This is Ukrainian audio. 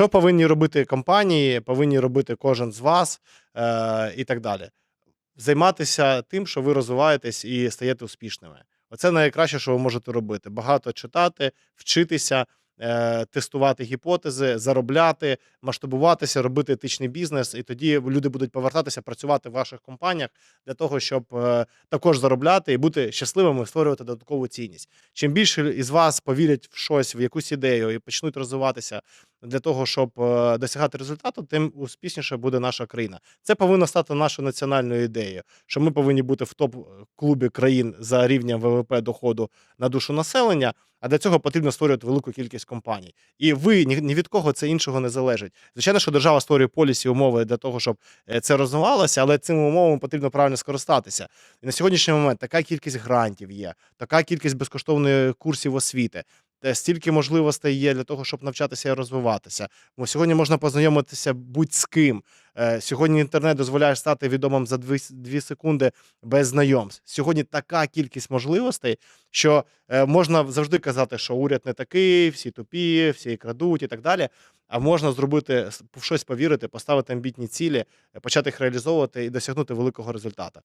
Що повинні робити компанії, повинні робити кожен з вас е, і так далі. Займатися тим, що ви розвиваєтесь і стаєте успішними. Оце найкраще, що ви можете робити. Багато читати, вчитися, е, тестувати гіпотези, заробляти, масштабуватися, робити етичний бізнес. І тоді люди будуть повертатися працювати в ваших компаніях для того, щоб е, також заробляти і бути щасливими, створювати додаткову цінність. Чим більше із вас повірять в щось, в якусь ідею і почнуть розвиватися для того, щоб е, досягати результату, тим успішніше буде наша країна. Це повинно стати нашою національною ідеєю, що ми повинні бути в топ-клубі країн за рівнем ВВП доходу на душу населення. А для цього потрібно створювати велику кількість компаній. І ви ні, ні від кого це іншого не залежить. Звичайно, що держава створює полісі умови для того, щоб е, це розвивалося, але цими умовами потрібно правильно скористатися. І на сьогоднішній момент така кількість грантів є, така кількість безкоштовних курсів освіти. Стільки можливостей є для того, щоб навчатися і розвиватися. Бо сьогодні можна познайомитися будь з ким. Е, Сьогодні інтернет дозволяє стати відомим за 2 секунди без знайомств. Сьогодні така кількість можливостей, що е, можна завжди казати, що уряд не такий, всі тупі, всі крадуть і так далі. А можна зробити щось повірити, поставити амбітні цілі, е, почати їх реалізовувати і досягнути великого результату.